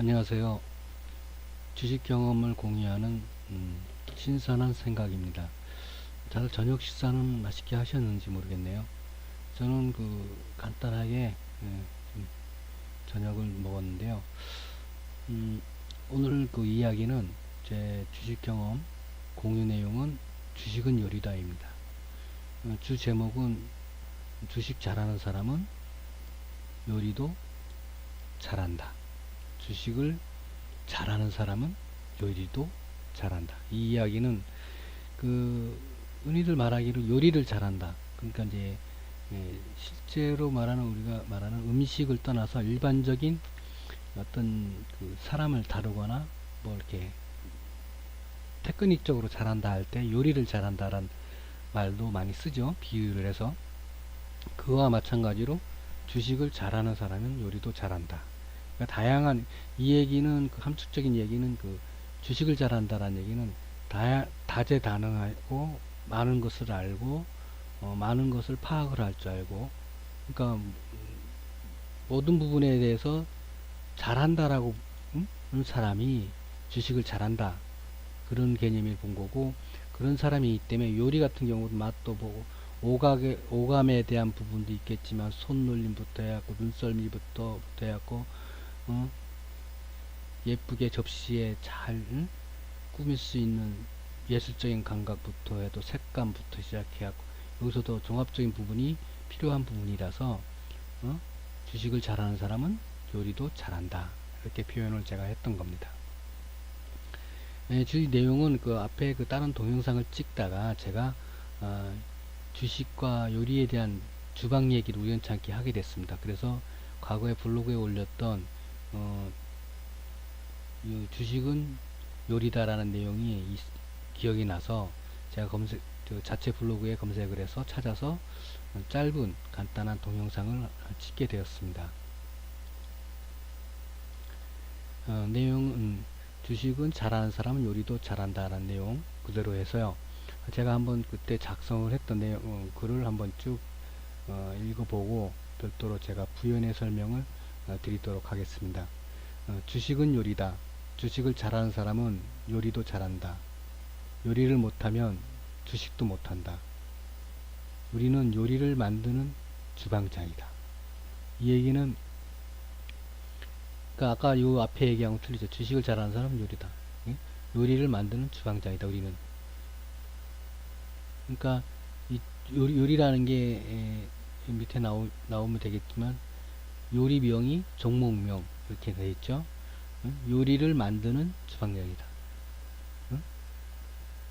안녕하세요. 주식 경험을 공유하는 음, 신선한 생각입니다. 다들 저녁 식사는 맛있게 하셨는지 모르겠네요. 저는 그 간단하게 예, 좀 저녁을 먹었는데요. 음, 오늘 그 이야기는 제 주식 경험 공유 내용은 주식은 요리다입니다. 어, 주 제목은 주식 잘하는 사람은 요리도 잘한다. 주식을 잘하는 사람은 요리도 잘한다. 이 이야기는 그 흔히들 말하기로 요리를 잘한다. 그러니까 이제 예, 실제로 말하는 우리가 말하는 음식을 떠나서 일반적인 어떤 그 사람을 다루거나 뭐 이렇게 테크닉적으로 잘한다 할 때 요리를 잘한다란 말도 많이 쓰죠. 비유를 해서 그와 마찬가지로 주식을 잘하는 사람은 요리도 잘한다. 그러니까 다양한 이 얘기는 그 함축적인 얘기는 그 주식을 잘한다라는 얘기는 다, 다재다능하고 많은 것을 알고 어, 많은 것을 파악을 할 줄 알고 그러니까 모든 부분에 대해서 잘한다라고 음? 하는 사람이 주식을 잘한다 그런 개념을 본 거고 그런 사람이 있기 때문에 요리 같은 경우도 맛도 보고 오각에, 오감에 대한 부분도 있겠지만 손놀림부터 해갖고 눈썰미부터 해갖고 어? 예쁘게 접시에 잘 응? 꾸밀 수 있는 예술적인 감각부터 해도 색감부터 시작해갖고 여기서도 종합적인 부분이 필요한 부분이라서 어? 주식을 잘하는 사람은 요리도 잘한다 이렇게 표현을 제가 했던 겁니다. 네, 주의 내용은 그 앞에 그 다른 동영상을 찍다가 제가 어, 주식과 요리에 대한 주방 얘기를 우연찮게 하게 됐습니다. 그래서 과거에 블로그에 올렸던 어, 이 주식은 요리다라는 내용이 이, 기억이 나서 제가 검색 그 자체 블로그에 검색을 해서 찾아서 짧은 간단한 동영상을 찍게 되었습니다. 어, 내용은 주식은 잘하는 사람은 요리도 잘한다라는 내용 그대로 해서요. 제가 한번 그때 작성을 했던 내용 어, 글을 한번 쭉 어, 읽어보고 별도로 제가 부연의 설명을 어, 드리도록 하겠습니다. 어, 주식은 요리다. 주식을 잘하는 사람은 요리도 잘한다. 요리를 못하면 주식도 못한다. 우리는 요리를 만드는 주방장이다. 이 얘기는 그 아까 요 앞에 얘기하고 틀리죠. 주식을 잘하는 사람은 요리다. 예? 요리를 만드는 주방장이다. 우리는. 그러니까 이 요리, 요리라는 게 에, 밑에 나오, 나오면 되겠지만 요리명이 종목명 이렇게 되어 있죠. 응? 요리를 만드는 주방장이다. 응?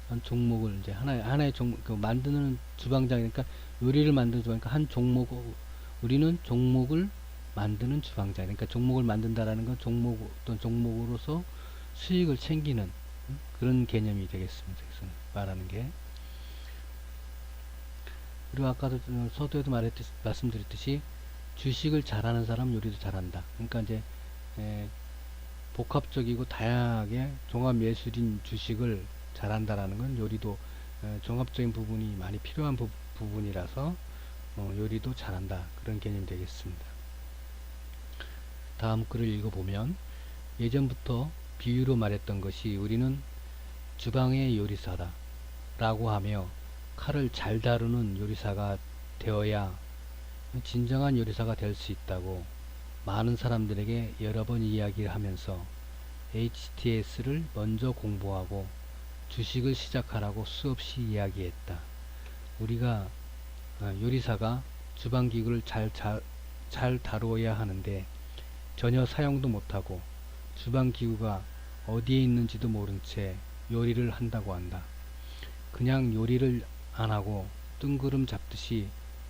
한 종목을 이제 하나의 하나의 종목 그 만드는 주방장이니까 요리를 만드는 주방이니까 한 종목 우리는 종목을 만드는 주방장. 그러니까 종목을 만든다라는 건 종목 어떤 종목으로서 수익을 챙기는 응? 그런 개념이 되겠습니다. 말하는 게. 그리고 아까도 서두에도 말했듯이 말씀드렸듯이 주식을 잘하는 사람 요리도 잘한다. 그러니까 이제 에, 복합적이고 다양하게 종합예술인 주식을 잘한다라는 건 요리도 에, 종합적인 부분이 많이 필요한 부, 분이라서 어, 요리도 잘한다 그런 개념이 되겠습니다. 다음 글을 읽어보면 예전부터 비유로 말했던 것이 우리는 주방의 요리사다 라고 하며 칼을 잘 다루는 요리사가 되어야 진정한 요리사가 될 수 있다고 많은 사람들에게 여러 번 이야기를 하면서 HTS를 먼저 공부하고 주식을 시작하라고 수없이 이야기했다. 우리가 요리사가 주방기구를 잘, 잘, 잘 다루어야 하는데 전혀 사용도 못하고 주방기구가 어디에 있는지도 모른 채 요리를 한다고 한다. 그냥 요리를 안 하고 뜬구름 잡듯이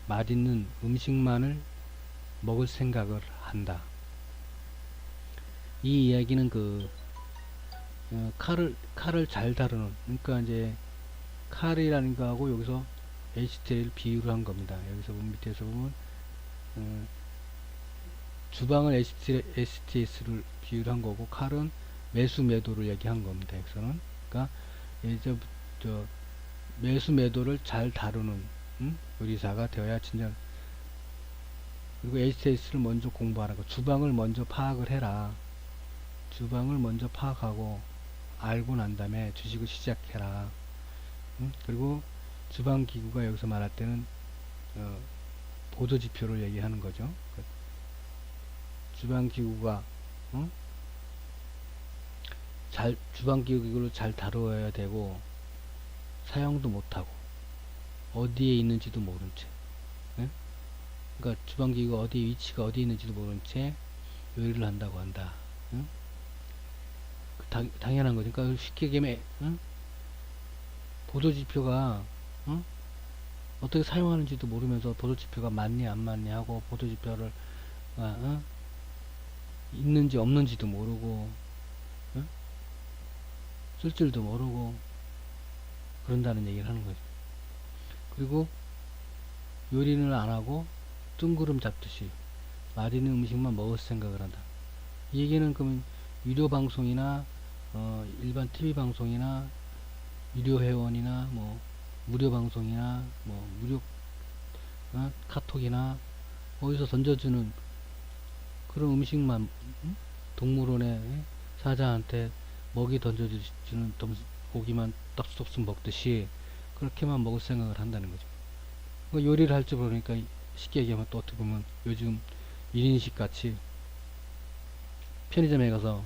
맛있는 음식만을 먹을 생각을 한다. 이 이야기는 그 어, 칼을 칼을 잘 다루는 그러니까 이제 칼이라는 거하고 여기서 HT를 비유를 한 겁니다. 여기서 보면 밑에서 보면 어, 주방을 HT, HTS를 비유를 한 거고 칼은 매수 매도를 얘기한 겁니다. 여기서는 그러니까 이제 저 매수 매도를 잘 다루는 음? 요리사가 되어야 진짜 그리고 HTS를 먼저 공부하라고 주방을 먼저 파악을 해라 주방을 먼저 파악하고 알고 난 다음에 주식을 시작해라. 응? 그리고 주방 기구가 여기서 말할 때는 어, 보조 지표를 얘기하는 거죠. 그 주방 기구가 응? 잘 주방 기구를 잘 다루어야 되고 사용도 못하고 어디에 있는지도 모른 채. 응? 그러니까 주방 기구가 어디 위치가 어디 있는지도 모른 채 요리를 한다고 한다. 응? 그 당, 당연한 거죠. 그러니까 쉽게 얘기하면 응? 보조 지표가 응? 어떻게 사용하는지도 모르면서 보조 지표가 맞니 안 맞니 하고 보조 지표를 아, 응? 있는지 없는지도 모르고 응? 쓸 줄도 모르고 그런다는 얘기를 하는 거죠. 그리고 요리는 안 하고 뜬구름 잡듯이 맛있는 음식만 먹을 생각을 한다. 이 얘기는 그러면 유료 방송이나 어, 일반 TV 방송이나 유료 회원이나 뭐 무료 방송이나 뭐 무료 어? 카톡이나 어디서 던져주는 그런 음식만 응? 동물원의 사자한테 먹이 던져주는 덤- 고기만 떡쑥떡쑥 먹듯이 그렇게만 먹을 생각을 한다는 거죠. 그 요리를 할 줄 모르니까 쉽게 얘기하면 또 어떻게 보면 요즘 1인식 같이 편의점에 가서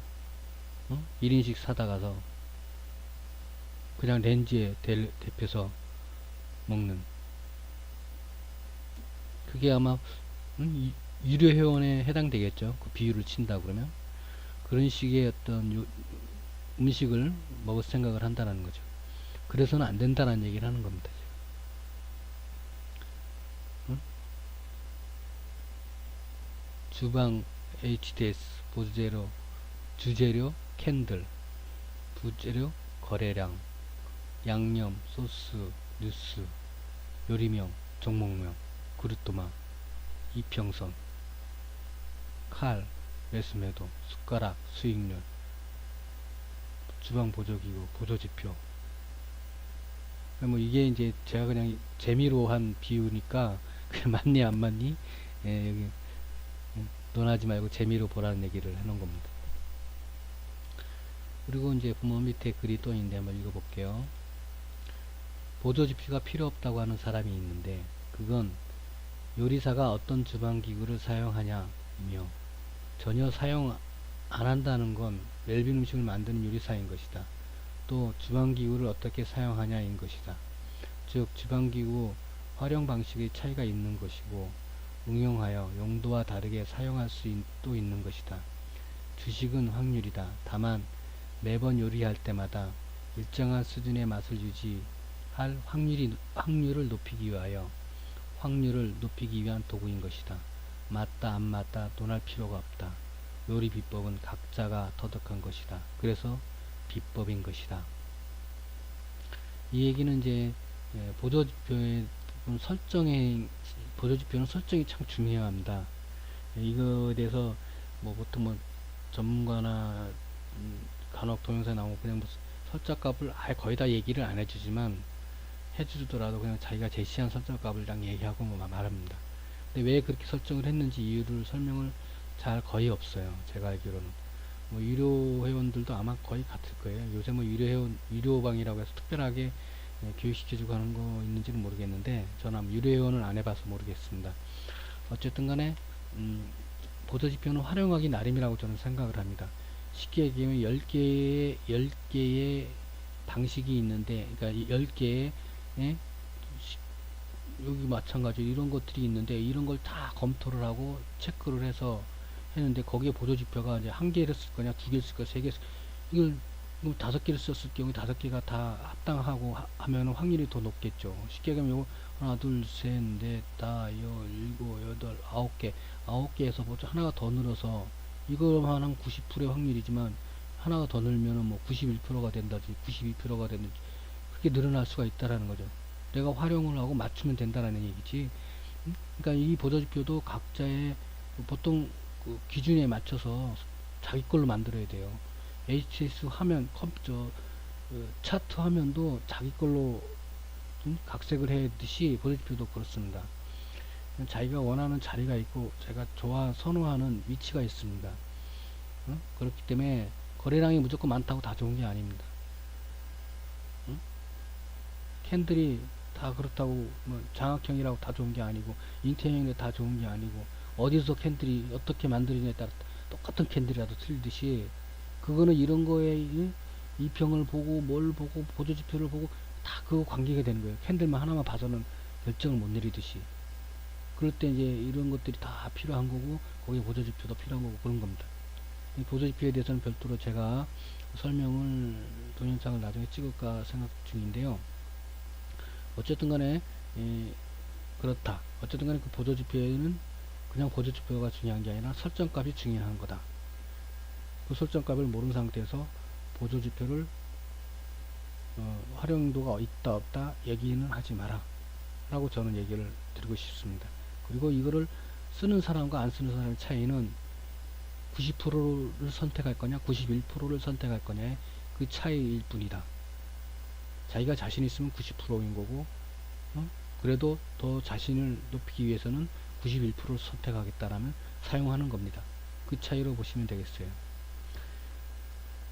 어? 1인식 사다 가서 그냥 렌즈에 대, 데펴서 먹는 그게 아마 음, 이- 유료 회원에 해당되겠죠. 그 비율을 친다 그러면 그런 식의 어떤 요- 음식을 먹을 생각을 한다는 거죠. 그래서는 안 된다는 얘기를 하는 겁니다. 응? 주방 HDS 보재료 주재료 캔들 부재료 거래량 양념 소스 뉴스 요리명 종목명 그릇도마 이평선 칼 매수매도 숟가락 수익률 주방 보조기구 보조지표 뭐 이게 이제 제가 그냥 재미로 한 비유니까 그게 맞니 안 맞니 예, 여기 음, 논하지 말고 재미로 보라는 얘기를 해놓은 겁니다. 그리고 이제 부모 밑에 글이 또 있는데 한번 읽어볼게요. 보조지표가 필요 없다고 하는 사람이 있는데 그건 요리사가 어떤 주방 기구를 사용하냐며 전혀 사용 안 한다는 건 웰빙 음식을 만드는 요리사인 것이다. 또 주방기구를 어떻게 사용하냐인 것이다. 즉 주방기구 활용 방식의 차이가 있는 것이고 응용하여 용도와 다르게 사용할 수도 있는 것이다. 주식은 확률이다. 다만 매번 요리할 때마다 일정한 수준의 맛을 유지할 확률이, 확률을 높이기 위하여 확률을 높이기 위한 도구인 것이다. 맞다 안 맞다 논할 필요가 없다. 요리 비법은 각자가 터득한 것이다. 그래서 비법인 것이다. 이 얘기는 이제 예, 보조지표의 설정에 보조지표는 설정이 참 중요합니다. 예, 이거에 대해서 뭐 보통 뭐 전문가나 음, 간혹 동영상에 나오고 그냥 뭐 설정값을 아예 거의 다 얘기를 안 해주지만 해주더라도 그냥 자기가 제시한 설정값을 그냥 얘기하고 뭐 말합니다. 근데 왜 그렇게 설정을 했는지 이유를 설명을 잘 거의 없어요. 제가 알기로는. 뭐 유료 회원들도 아마 거의 같을 거예요. 요새 뭐 유료 회원, 유료 방이라고 해서 특별하게 예, 교육시켜주고 하는 거 있는지는 모르겠는데, 저는 유료 회원을 안 해봐서 모르겠습니다. 어쨌든 간에, 음, 보조지표는 활용하기 나름이라고 저는 생각을 합니다. 쉽게 얘기하면 10개의, 10개의 방식이 있는데, 그러니까 10개의, 예? 시- 여기 마찬가지로 이런 것들이 있는데, 이런 걸 다 검토를 하고 체크를 해서 했는데, 거기에 보조 지표가 이제 한 개를 쓸 거냐, 두 개를 쓸 거냐, 세 개, 이걸 뭐 다섯 개를 썼을 경우에 다섯 개가 다 합당하고 하, 면 확률이 더 높겠죠. 쉽게 얘기하면 요거 하나, 둘, 셋, 넷, 다, 여, 일곱, 여덟, 아홉 개, 아홉 개에서 뭐 하나가 더 늘어서 이거만 한 90%의 확률이지만 하나가 더 늘면은 뭐 91%가 된다든지 92%가 된다든지 그렇게 늘어날 수가 있다라는 거죠. 내가 활용을 하고 맞추면 된다라는 얘기지. 음? 그러니까 이 보조지표도 각자의 보통 그 기준에 맞춰서 자기 걸로 만들어야 돼요. HTS 화면 컴퓨터 그 차트 화면도 자기 걸로 음, 각색을 해듯이 보조지표도 그렇습니다. 자기가 원하는 자리가 있고 제가 좋아 선호하는 위치가 있습니다. 어? 그렇기 때문에 거래량이 무조건 많다고 다 좋은 게 아닙니다. 응? 캔들이 다 그렇다고 뭐 장학형이라고 다 좋은 게 아니고 인테형이 다 좋은 게 아니고 어디서 캔들이 어떻게 만들어지냐에 따라 똑같은 캔들이라도 틀리듯이 그거는 이런 거에 이- 이평을 보고 뭘 보고 보조지표를 보고 다 그거 관계가 되는 거예요. 캔들만 하나만 봐서는 결정을 못 내리듯이 그럴 때 이제 이런 것들이 다 필요한 거고 거기에 보조지표도 필요한 거고 그런 겁니다. 이 보조지표에 대해서는 별도로 제가 설명을 동영상을 나중에 찍을까 생각 중인데요. 어쨌든 간에 예, 그렇다. 어쨌든 간에 그 보조지표에는 그냥 보조지표가 중요한 게 아니라 설정값이 중요한 거다. 그 설정값을 모르는 상태에서 보조지표를 어, 활용도가 있다 없다 얘기는 하지 마라 라고 저는 얘기를 드리고 싶습니다. 그리고 이거를 쓰는 사람과 안 쓰는 사람의 차이는 90%를 선택할 거냐 91%를 선택할 거냐의 그 차이일 뿐이다. 자기가 자신 있으면 90%인 거고 어? 그래도 더 자신을 높이기 위해서는 91%를 선택하겠다라면 사용하는 겁니다. 그 차이로 보시면 되겠어요.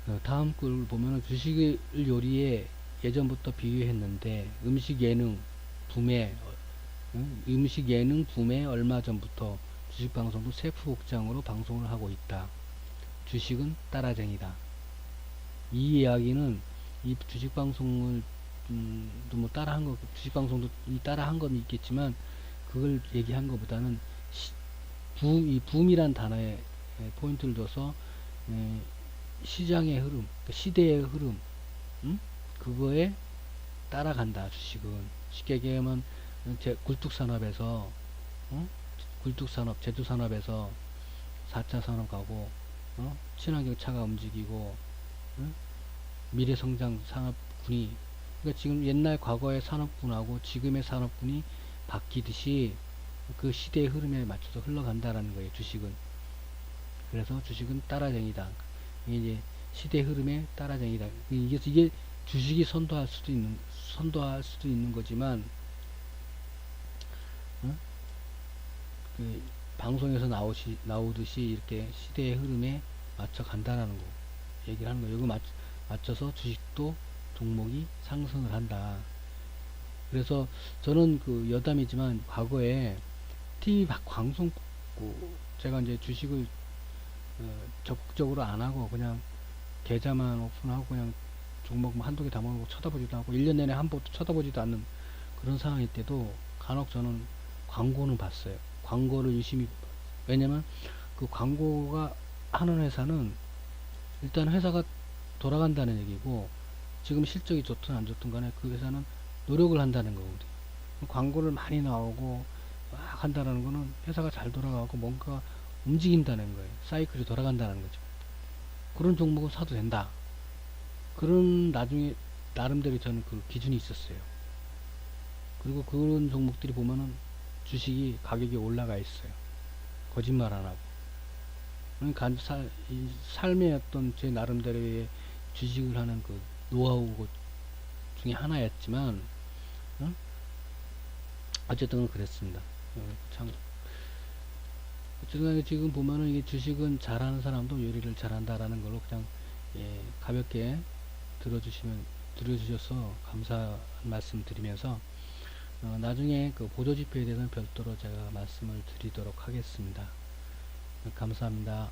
어, 다음 글 보면은 주식 요리에 예전부터 비유했는데 음식 예능 붐에 어, 응? 음식 예능 붐에 얼마 전부터 주식 방송도 세프 복장으로 방송을 하고 있다. 주식은 따라쟁이다. 이 이야기는 이 주식 방송을 음, 또뭐 따라한 거 주식 방송도 이 따라한 건 있겠지만 그걸 얘기한 것보다는 시, 붐, 이 붐이란 단어에 에, 포인트를 둬서 에, 시장의 흐름, 그러니까 시대의 흐름, 음? 그거에 따라간다 주식은 쉽게 얘기하면 제 굴뚝산업에서 어? 굴뚝산업, 제조산업에서 4차 산업 가고 어? 친환경 차가 움직이고 어? 미래성장 산업군이 그러니까 지금 옛날 과거의 산업군하고 지금의 산업군이 바뀌듯이 그 시대의 흐름에 맞춰서 흘러간다라는 거예요 주식은 그래서 주식은 따라쟁이다 이게 이제 시대 흐름에 따라쟁이다 이게 이게 주식이 선도할 수도 있는 선도할 수도 있는 거지만 어? 그 방송에서 나오시 나오듯이 이렇게 시대의 흐름에 맞춰 간다라는 거 얘기를 하는 거예요. 여기 맞, 맞춰서 주식도 종목이 상승을 한다. 그래서 저는 그 여담이지만 과거에 TV 박- 방송 그 제가 이제 주식을 어, 적극적으로 안 하고 그냥 계좌만 오픈하고 그냥 종목 뭐 한두 개 담아놓고 쳐다보지도 않고 1년 내내 한 번도 쳐다보지도 않는 그런 상황일 때도 간혹 저는 광고는 봤어요. 광고를 유심히 왜냐면 그 광고가 하는 회사는 일단 회사가 돌아간다는 얘기고 지금 실적이 좋든 안 좋든 간에 그 회사는 노력을 한다는 거거든요. 광고를 많이 나오고 막 한다는 거는 회사가 잘 돌아가고 뭔가 움직인다는 거예요. 사이클이 돌아간다는 거죠. 그런 종목은 사도 된다. 그런 나중에 나름대로 저는 그 기준이 있었어요. 그리고 그런 종목들이 보면은 주식이 가격이 올라가 있어요. 거짓말 안 하고. 그러니까 삶의 어떤 제 나름대로의 주식을 하는 그 노하우 중에 하나였지만, 어? 어쨌든 그랬습니다. 어, 참. 어쨌든 지금 보면은 이게 주식은 잘하는 사람도 요리를 잘한다라는 걸로 그냥 예, 가볍게 들어주시면 들어주셔서 감사한 말씀 드리면서 어, 나중에 그 보조 지표에 대해서는 별도로 제가 말씀을 드리도록 하겠습니다. 감사합니다.